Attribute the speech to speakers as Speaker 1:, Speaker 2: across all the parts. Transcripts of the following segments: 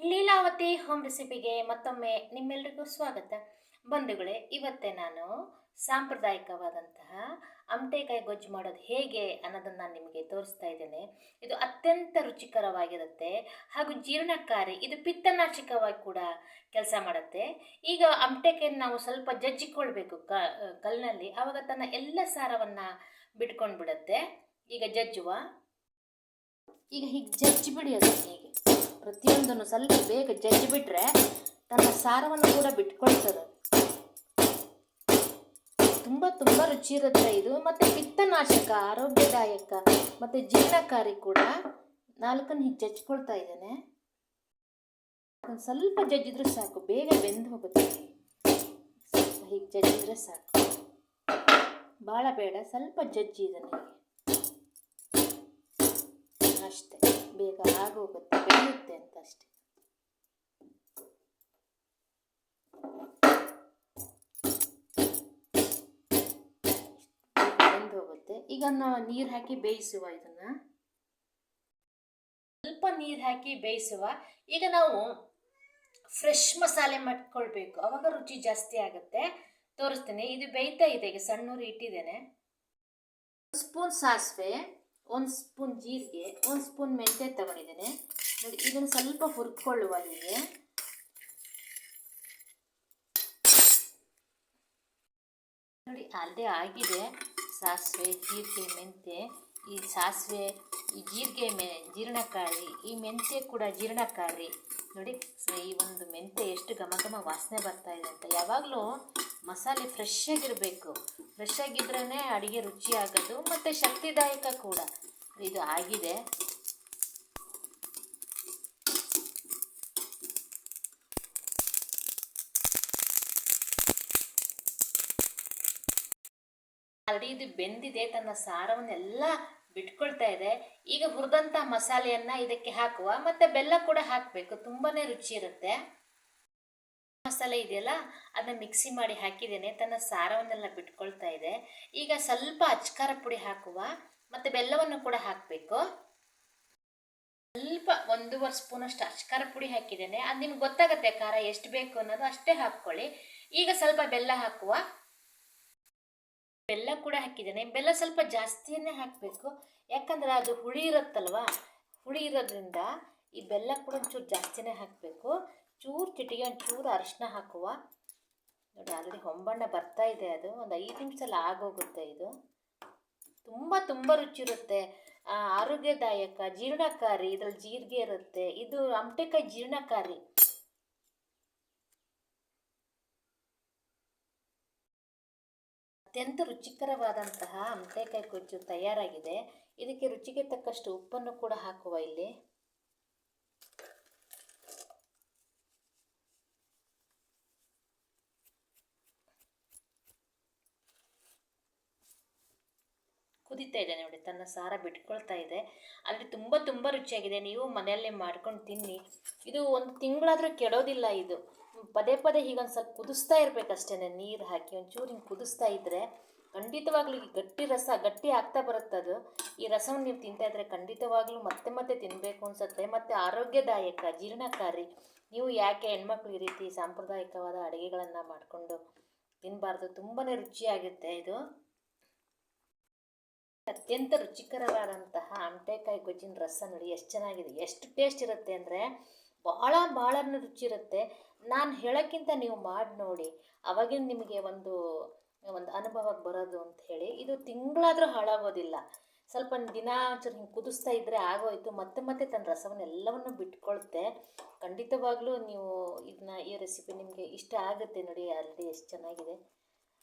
Speaker 1: Leelavathi home ರೆಸಿಪಿಗೆ ಮತ್ತೊಮ್ಮೆ ನಿಮ್ಮೆಲ್ಲರಿಗೂ ಸ್ವಾಗತ. ಬಂಧುಗಳೇ, ಇವತ್ತೇ ನಾನು ಸಾಂಪ್ರದಾಯಿಕವಾದಂತಹ ಅಮಟೆಕಾಯಿ ಗೊಜ್ಜು ಮಾಡೋದು ಹೇಗೆ ಅನ್ನೋದನ್ನು ನಾನು ನಿಮಗೆ ತೋರಿಸ್ತಾ ಇದ್ದೇನೆ. ಇದು ಅತ್ಯಂತ ರುಚಿಕರವಾಗಿರುತ್ತೆ ಹಾಗೂ ಜೀರ್ಣಕಾರಿ, ಇದು ಪಿತ್ತನಾಶಕವಾಗಿ ಕೂಡ ಕೆಲಸ ಮಾಡುತ್ತೆ. ಈಗ ಅಮಟೆಕಾಯಿನ ನಾವು ಸ್ವಲ್ಪ ಜಜ್ಜಿಕೊಳ್ಬೇಕು ಕಲ್ಲಿನಲ್ಲಿ ಆವಾಗ ತನ್ನ ಎಲ್ಲ ಸಾರವನ್ನು ಬಿಟ್ಕೊಂಡು ಬಿಡುತ್ತೆ ಈಗ ಜಜ್ಜುವ. ಈಗ ಹೀಗೆ ಜಜ್ಜಿ ಬಿಡಿಯೋದು ಹೀಗೆ. ಪ್ರತಿಯೊಂದನ್ನು ಸ್ವಲ್ಪ ಬೇಗ ಜಜ್ಜಿ ಬಿಟ್ರೆ ತನ್ನ ಸಾರವನ್ನು ಕೂಡ ಬಿಟ್ಕೊಳ್ತದೆ. ತುಂಬ ತುಂಬ ರುಚಿ ಇರುತ್ತೆ ಇದು. ಮತ್ತು ಪಿತ್ತನಾಶಕ, ಆರೋಗ್ಯದಾಯಕ ಮತ್ತು ಜೀರ್ಣಕಾರಿ ಕೂಡ ನಾಲ್ಕನ್ನು ಹೀಗೆ ಜಜ್ಕೊಳ್ತಾ ಇದ್ದೇನೆ. ಒಂದು ಸ್ವಲ್ಪ ಜಜ್ಜಿದ್ರೆ ಸಾಕು, ಬೇಗ ಬೆಂದು ಹೋಗುತ್ತೆ. ಸ್ವಲ್ಪ ಹೀಗೆ ಜಜ್ಜಿದ್ರೆ ಸಾಕು. ಭಾಳ ಬೇಡ, ಸ್ವಲ್ಪ ಜಜ್ಜಿ ಇದನ್ನು ಹೀಗೆ ಅಷ್ಟೇ. ಬೇಗ ಆಗೋಗುತ್ತೆ, ಬೆಳೆಯುತ್ತೆ ಅಂತ ಅಷ್ಟೆ ಬೆಂದು ಹೋಗುತ್ತೆ. ಈಗ ನಾವು ನೀರು ಹಾಕಿ ಬೇಯಿಸುವ ಇದನ್ನ. ಸ್ವಲ್ಪ ನೀರು ಹಾಕಿ ಬೇಯಿಸುವ. ಈಗ ನಾವು ಫ್ರೆಶ್ ಮಸಾಲೆ ಮಾಡ್ಕೊಳ್ಬೇಕು. ಅವಾಗ ರುಚಿ ಜಾಸ್ತಿ ಆಗುತ್ತೆ. ತೋರಿಸ್ತೇನೆ. ಇದು ಬೇಯ್ತಾ ಇದೆ. ಈಗ ಸಣ್ಣೂರು ಇಟ್ಟಿದ್ದೇನೆ. ಸ್ಪೂನ್ ಸಾಸಿವೆ. ಒಂದು ಸ್ಪೂನ್ ಜೀರಿಗೆ, ಒಂದು ಸ್ಪೂನ್ ಮೆಂತ್ಯ ತಗೊಂಡಿದ್ದೇನೆ. ನೋಡಿ, ಇದನ್ನು ಸ್ವಲ್ಪ ಹುರ್ಕೊಳ್ಳುವ ಹೀಗೆ ನೋಡಿ ಅಲ್ಲದೆ ಆಗಿದೆ. ಸಾಸಿವೆ, ಜೀರಿಗೆ, ಮೆಂತ್ಯ. ಈ ಸಾಸಿವೆ, ಈ ಜೀರಿಗೆ ಮೆ, ಜೀರ್ಣಕಾರಿ, ಈ ಮೆಂತ್ಯ ಕೂಡ ಜೀರ್ಣಕಾರಿ. ನೋಡಿ, ಈ ಒಂದು ಮೆಂತ್ಯ ಎಷ್ಟು ಘಮ ಘಮ ವಾಸನೆ ಬರ್ತಾ ಇದೆ ಅಂತ. ಯಾವಾಗಲೂ ಮಸಾಲೆ ಫ್ರೆಶ್ ಆಗಿರಬೇಕು. ಫ್ರೆಶ್ ಆಗಿದ್ರೇ ಅಡುಗೆ ರುಚಿ ಆಗೋದು ಮತ್ತು ಶಕ್ತಿದಾಯಕ ಕೂಡ. ಇದು ಆಗಿದೆ. ಆಲ್ರೆಡಿ ಇದು ಬೆಂದಿದೆ, ತನ್ನ ಸಾರವನ್ನೆಲ್ಲ ಬಿಟ್ಕೊಳ್ತಾ ಇದೆ. ಈಗ ಹುರಿದಂಥ ಮಸಾಲೆಯನ್ನು ಇದಕ್ಕೆ ಹಾಕುವ, ಮತ್ತು ಬೆಲ್ಲ ಕೂಡ ಹಾಕಬೇಕು. ತುಂಬಾ ರುಚಿ ಇರುತ್ತೆ. ಮಸಾಲೆ ಇದೆಯಲ್ಲ, ಅದನ್ನ ಮಿಕ್ಸಿ ಮಾಡಿ ಹಾಕಿದ್ದೇನೆ. ತನ್ನ ಸಾರವನ್ನೆಲ್ಲ ಬಿಟ್ಕೊಳ್ತಾ ಇದೆ. ಈಗ ಸ್ವಲ್ಪ ಅಚ್ಕಾರ ಪುಡಿ ಹಾಕುವ, ಮತ್ತೆ ಬೆಲ್ಲವನ್ನು ಕೂಡ ಹಾಕಬೇಕು. ಸ್ವಲ್ಪ ಒಂದೂವರೆ ಸ್ಪೂನಷ್ಟು ಅಚ್ಕಾರ ಪುಡಿ ಹಾಕಿದ್ದೇನೆ. ಅದು ನಿಮ್ಗೆ ಗೊತ್ತಾಗುತ್ತೆ, ಖಾರ ಎಷ್ಟು ಬೇಕು ಅನ್ನೋದು ಅಷ್ಟೇ ಹಾಕ್ಕೊಳ್ಳಿ. ಈಗ ಸ್ವಲ್ಪ ಬೆಲ್ಲ ಹಾಕುವ. ಬೆಲ್ಲ ಕೂಡ ಹಾಕಿದ್ದೇನೆ. ಬೆಲ್ಲ ಸ್ವಲ್ಪ ಜಾಸ್ತಿಯನ್ನೇ ಹಾಕಬೇಕು. ಯಾಕಂದ್ರೆ ಅದು ಹುಳಿ ಇರುತ್ತಲ್ವಾ? ಹುಳಿ ಇರೋದ್ರಿಂದ ಈ ಬೆಲ್ಲ ಕೂಡ ಒಂಚೂರು ಜಾಸ್ತಿನೇ ಹಾಕಬೇಕು. ಚೂರು ಚಿಟಿಗೆ, ಒಂದು ಚೂರು ಅರಶಿನ ಹಾಕುವ. ನೋಡಿ, ಆಲ್ರೆಡಿ ಹೊಂಬಣ್ಣ ಬರ್ತಾ ಇದೆ ಅದು. ಒಂದು ಐದು ನಿಮಿಷದಲ್ಲಿ ಆಗೋಗುತ್ತೆ ಇದು. ತುಂಬ ತುಂಬ ರುಚಿ ಇರುತ್ತೆ. ಆರೋಗ್ಯದಾಯಕ, ಜೀರ್ಣಕಾರಿ, ಇದರಲ್ಲಿ ಜೀರಿಗೆ ಇರುತ್ತೆ. ಇದು ಅಮಟೆಕಾಯಿ ಜೀರ್ಣಕಾರಿ. ಅತ್ಯಂತ ರುಚಿಕರವಾದಂತಹ ಅಮಟೆಕಾಯಿ ಗೊಜ್ಜು ತಯಾರಾಗಿದೆ. ಇದಕ್ಕೆ ರುಚಿಗೆ ತಕ್ಕಷ್ಟು ಉಪ್ಪನ್ನು ಕೂಡ ಹಾಕುವ ಇಲ್ಲಿ. ಕುದೀತಾ ಇದೆ ನೋಡಿ, ತನ್ನ ಸಾರ ಬಿಟ್ಕೊಳ್ತಾ ಇದೆ. ಆದರೆ ತುಂಬ ತುಂಬ ರುಚಿಯಾಗಿದೆ. ನೀವು ಮನೆಯಲ್ಲೇ ಮಾಡ್ಕೊಂಡು ತಿನ್ನಿ. ಇದು ಒಂದು ತಿಂಗಳಾದರೂ ಕೆಡೋದಿಲ್ಲ ಇದು. ಪದೇ ಪದೇ ಹೀಗೊಂದು ಸ್ವಲ್ಪ ಕುದಿಸ್ತಾ ಇರಬೇಕಷ್ಟೇ ನೀರು ಹಾಕಿ ಒಂಚೂರು ಹಿಂಗೆ ಕುದಿಸ್ತಾ ಇದ್ದರೆ ಖಂಡಿತವಾಗ್ಲೂ ಈ ಗಟ್ಟಿ ರಸ, ಗಟ್ಟಿ ಆಗ್ತಾ ಬರುತ್ತೆ ಅದು. ಈ ರಸವನ್ನು ನೀವು ತಿಂತಾ ಇದ್ರೆ ಖಂಡಿತವಾಗ್ಲೂ ಮತ್ತೆ ಮತ್ತೆ ತಿನ್ನಬೇಕು ಅನ್ಸುತ್ತೆ. ಮತ್ತು ಆರೋಗ್ಯದಾಯಕ, ಜೀರ್ಣಕಾರಿ. ನೀವು ಯಾಕೆ ಹೆಣ್ಮಕ್ಳು ಈ ರೀತಿ ಸಾಂಪ್ರದಾಯಿಕವಾದ ಅಡುಗೆಗಳನ್ನು ಮಾಡಿಕೊಂಡು ತಿನ್ನಬಾರ್ದು ತುಂಬಾ ರುಚಿಯಾಗುತ್ತೆ ಇದು. ಅತ್ಯಂತ ರುಚಿಕರವಾದಂತಹ ಅಂಟೆಕಾಯಿ ಗೊಜ್ಜಿನ ರಸ ನೋಡಿ, ಎಷ್ಟು ಚೆನ್ನಾಗಿದೆ. ಎಷ್ಟು ಟೇಸ್ಟ್ ಇರುತ್ತೆ ಅಂದರೆ ಭಾಳ ಭಾಳ ರುಚಿ ಇರುತ್ತೆ. ನಾನು ಹೇಳೋಕ್ಕಿಂತ ನೀವು ಮಾಡಿ ನೋಡಿ. ಅವಾಗಿನ ನಿಮಗೆ ಒಂದು ಒಂದು ಅನುಭವಕ್ಕೆ ಬರೋದು ಅಂತ ಹೇಳಿ, ಇದು ತಿಂಗಳಾದರೂ ಹಾಳಾಗೋದಿಲ್ಲ. ಸ್ವಲ್ಪ ದಿನ ಒಂಚೂರು ಹಿಂಗೆ ಕುದಿಸ್ತಾ ಇದ್ದರೆ ಆಗೋಯ್ತು. ಮತ್ತೆ ಮತ್ತೆ ತನ್ನ ರಸವನ್ನು ಎಲ್ಲವನ್ನು ಬಿಟ್ಕೊಳುತ್ತೆ ಖಂಡಿತವಾಗ್ಲೂ ನೀವು ಇದನ್ನ ಈ ರೆಸಿಪಿ ನಿಮಗೆ ಇಷ್ಟ ಆಗುತ್ತೆ ನೋಡಿ ಆಲ್ರೆಡಿ ಎಷ್ಟು ಚೆನ್ನಾಗಿದೆ.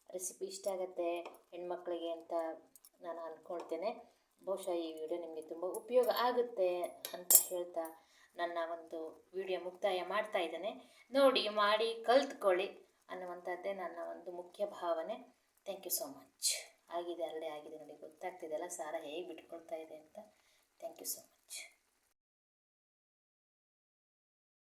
Speaker 1: ರೆಸಿಪಿ ಇಷ್ಟ ಆಗುತ್ತೆ ಹೆಣ್ಮಕ್ಳಿಗೆ ಅಂತ ನಾನು ಅಂದ್ಕೊಳ್ತೇನೆ ಬಹುಶಃ ಈ ವಿಡಿಯೋ ನಿಮಗೆ ತುಂಬ ಉಪಯೋಗ ಆಗುತ್ತೆ ಅಂತ ಹೇಳ್ತಾ ನನ್ನ ಒಂದು ವಿಡಿಯೋ ಮುಕ್ತಾಯ ಮಾಡ್ತಾ ಇದ್ದೇನೆ. ನೋಡಿ, ಮಾಡಿ, ಕಲ್ತ್ಕೊಳ್ಳಿ ಅನ್ನುವಂಥದ್ದೇ ನನ್ನ ಒಂದು ಮುಖ್ಯ ಭಾವನೆ. ಥ್ಯಾಂಕ್ ಯು ಸೋ ಮಚ್ ಆಗಿದೆ ಅಲ್ಲೇ ಆಗಿದೆ ನೋಡಿ ಗೊತ್ತಾಗ್ತಿದೆಯಲ್ಲ ಸಾರ ಹೇಗೆ ಬಿಟ್ಕೊಳ್ತಾ ಇದೆ ಅಂತ. Thank you so much